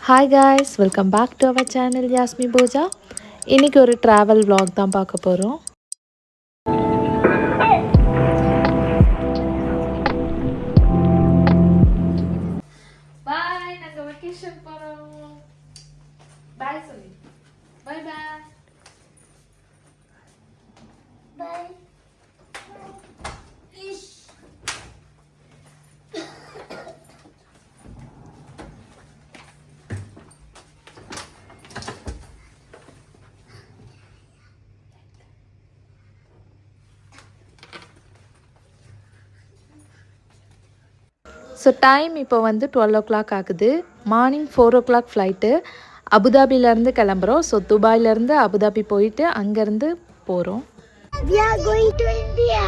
Hi guys welcome back to our channel Yasmi Pooja இன்றைக்கி ஒரு travel vlog தான் பார்க்க போகிறோம் ஸோ டைம் இப்போ வந்து டுவெல் ஓ கிளாக் ஆகுது. Morning four o'clock flight அபுதாபிலேருந்து கிளம்புறோம். ஸோ துபாயிலேருந்து அபுதாபி போயிட்டு அங்கேருந்து போகிறோம் We are going to India.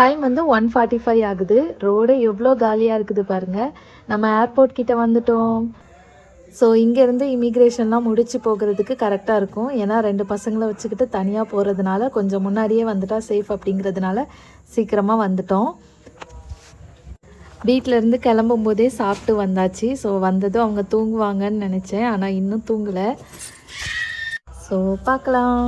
Time வந்து ஒன் ஃபார்ட்டி ஃபைவ் ஆகுது. ரோடு எவ்வளோ காலியாக இருக்குது பாருங்கள் நம்ம ஏர்போர்ட் கிட்ட வந்துட்டோம். ஸோ இங்கேருந்து இமிக்ரேஷன்லாம் முடிச்சு போகிறதுக்கு கரெக்டாக இருக்கும். ஏன்னா ரெண்டு பசங்களை வச்சுக்கிட்டு தனியாக போகிறதுனால கொஞ்சம் முன்னாடியே வந்துட்டா சேஃப் அப்படிங்கிறதுனால சீக்கிரமாக வந்துட்டோம். வீட்டிலேருந்து கிளம்பும் போதே சாப்பிட்டு வந்தாச்சு. ஸோ வந்ததும் அவங்க தூங்குவாங்கன்னு நினச்சேன். ஆனால் இன்னும் தூங்கலை. ஸோ பார்க்கலாம்.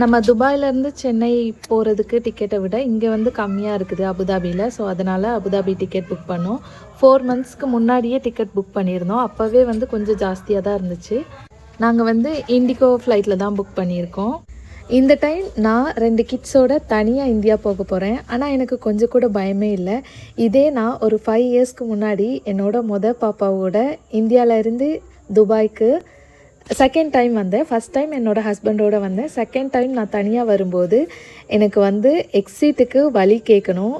நம்ம துபாயிலேருந்து சென்னை போகிறதுக்கு டிக்கெட்டை விட இங்கே வந்து கம்மியாக இருக்குது அபுதாபியில் ஸோ அதனால் அபுதாபி டிக்கெட் புக் பண்ணோம். ஃபோர் மந்த்ஸ்க்கு முன்னாடியே டிக்கெட் புக் பண்ணியிருந்தோம். அப்போவே வந்து கொஞ்சம் ஜாஸ்தியாக தான் இருந்துச்சு. நாங்கள் வந்து இண்டிகோ ஃப்ளைட்டில் தான் புக் பண்ணியிருக்கோம். இந்த டைம் நான் ரெண்டு கிட்ஸோட தனியாக இந்தியா போக போகிறேன் ஆனால் எனக்கு கொஞ்சம் கூட பயமே இல்லை. இதே நான் ஒரு ஃபைவ் இயர்ஸ்க்கு முன்னாடி என்னோட முத பாப்பாவோட இந்தியாவிலேருந்து துபாய்க்கு செகண்ட் டைம் வந்தேன். ஃபஸ்ட் டைம் என்னோடய ஹஸ்பண்டோட வந்தேன். செகண்ட் டைம் நான் தனியாக வரும்போது எனக்கு வந்து எக்ஸிட்டுக்கு வழி கேட்கணும்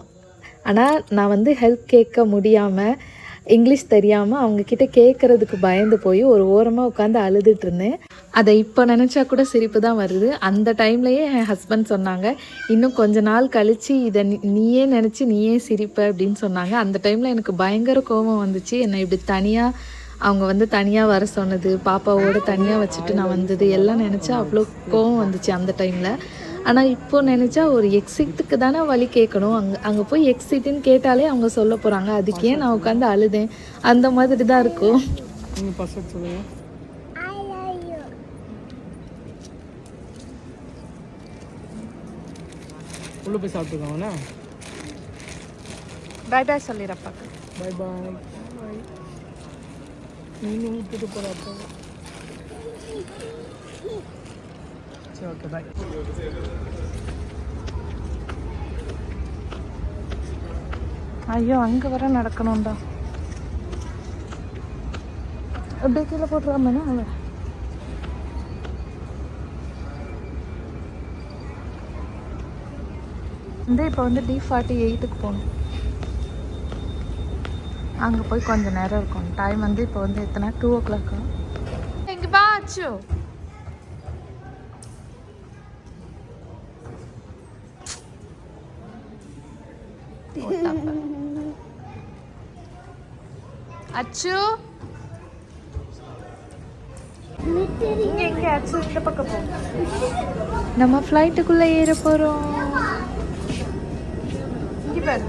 ஆனால் நான் வந்து ஹெல்ப் கேட்க முடியாமல் இங்கிலீஷ் தெரியாமல் அவங்கக்கிட்ட கேட்குறதுக்கு பயந்து போய் ஒரு ஓரமாக உட்காந்து அழுதுட்டு இருந்தேன். அதை இப்போ நினச்சா கூட சிரிப்பு தான் வருது. அந்த டைம்லையே என் ஹஸ்பண்ட் சொன்னாங்க இன்னும் கொஞ்ச நாள் கழித்து இதை நீயே நினச்சி நீயே சிரிப்ப அப்படின்னு சொன்னாங்க. அந்த டைமில் எனக்கு பயங்கர கோபம் வந்துச்சு. என்னை இப்படி தனியாக அவங்க வந்து தனியாக வர சொன்னது பாப்பாவோட தனியாக வச்சுட்டு நான் வந்தது எல்லாம் நினச்சா அவ்வளோ கோவம் வந்துச்சு அந்த டைமில். ஆனால் இப்போ நினச்சா ஒரு எக்ஸிட்டுக்கு தானே வழி கேட்கணும். அங்கே அங்கே போய் எக்ஸிட்டுன்னு கேட்டாலே அவங்க சொல்ல போகிறாங்க அதுக்கே நான் உட்காந்து அழுதேன்? அந்த மாதிரி தான் இருக்கும். உள்ளே போய் சாப்பிட்டுக்கோங்கண்ணா பாய் பாய் சொல்லிடுறப்பா பாய் பாய் நீங்கள் விட்டுட்டு போகிறப்ப சரி ஓகே பாய் ஐயோ அங்கே வர நடக்கணும்டா. அப்படியே கீழே போட்டுறாமேனா அவன் வந்து இப்போ வந்து டி ஃபார்ட்டி எயிட்டுக்கு போகணும். அங்கே போய் கொஞ்சம் நேரம் இருக்கும். டைம் வந்து இப்போ வந்து எத்தனை? டூ ஓ கிளாக்கா எங்கே பா அச்சு. அச்சு. நம்ம ஃப்ளைட்டுக்குள்ள ஏற போறோம். இங்க பாரு.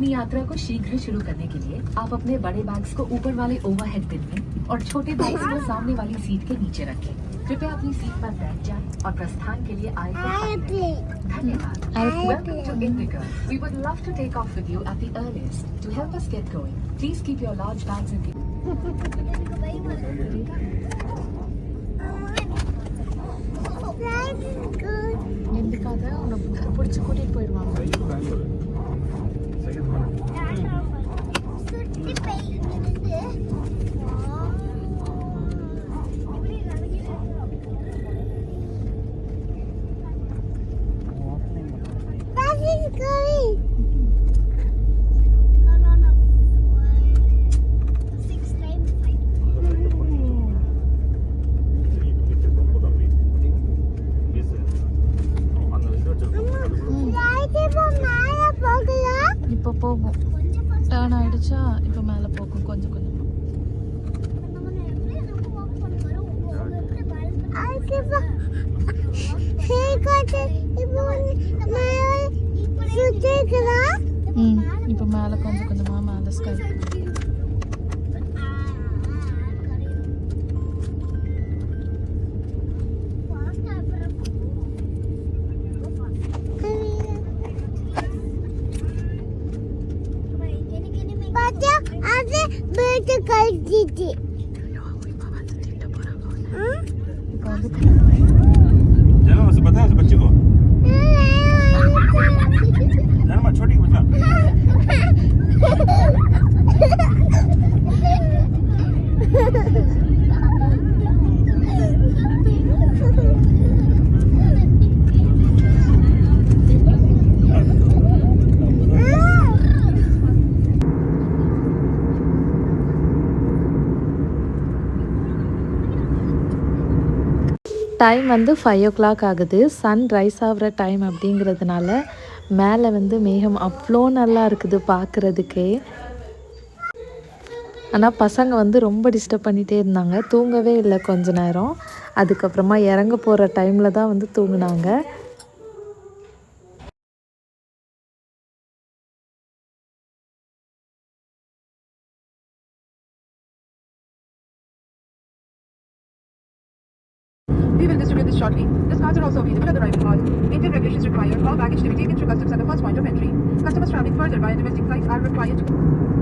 अपनी यात्रा को शीघ्र शुरू करने के लिए आप अपने बड़े बैग्स को ऊपर वाले ओवरहेड बिन में और छोटे बैग्स को सामने वाली सीट के नीचे रखें कृपया अपनी सीट पर बैठ जाएं और प्रस्थान के लिए आए को पकड़ें। Airplane. धन्यवाद Airplane. Welcome to Indigo. We would love to take off with you at the earliest. To help us get going, please keep your large bags in எதுக்காக உன்னை பிடிச்சி கூட்டிகிட்டு போயிடுவாங்க 拿上我的手机 இப்போ போகும் கொஞ்சம் first டேர்ன் ஆயிடுச்சா இப்போ மேலே போகும் கொஞ்சம் கொஞ்சமாக நம்ம எப்படி நம்ம walk பண்ண போறோம் உங்க எப்படி balance அதுக்கு ஹே கோட்டை இப்போ மேல சுத்திக்கலாம் ம் இப்போ மேலே கொஞ்சம் கொஞ்சமாக மேலே ஸ்கை Жанна, западаю, запотело. Нормально, смотри, вот так. டைம் வந்து ஃபைவ் ஓ கிளாக் ஆகுது. சன் ரைஸ் ஆகிற டைம் அப்படிங்கிறதுனால மேலே வந்து மேகம் அவ்வளோ நல்லா இருக்குது பார்க்குறதுக்கே ஆனால் பசங்க வந்து ரொம்ப டிஸ்டர்ப் பண்ணிகிட்டே இருந்தாங்க. தூங்கவே இல்லை கொஞ்ச நேரம். அதுக்கப்புறமா இறங்க போகிற டைமில் தான் வந்து தூங்கினாங்க. Distribute this shortly. These cards are also available at the arrival hall. Indian regulations require all baggage to be taken through customs at the first point of entry. Customers traveling further via domestic flights are required to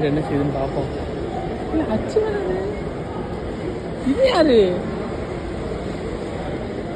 கம்முனு என்ன செய்யுதுன்னு பார்ப்போம். இல்ல, அச்சு இது யாரு?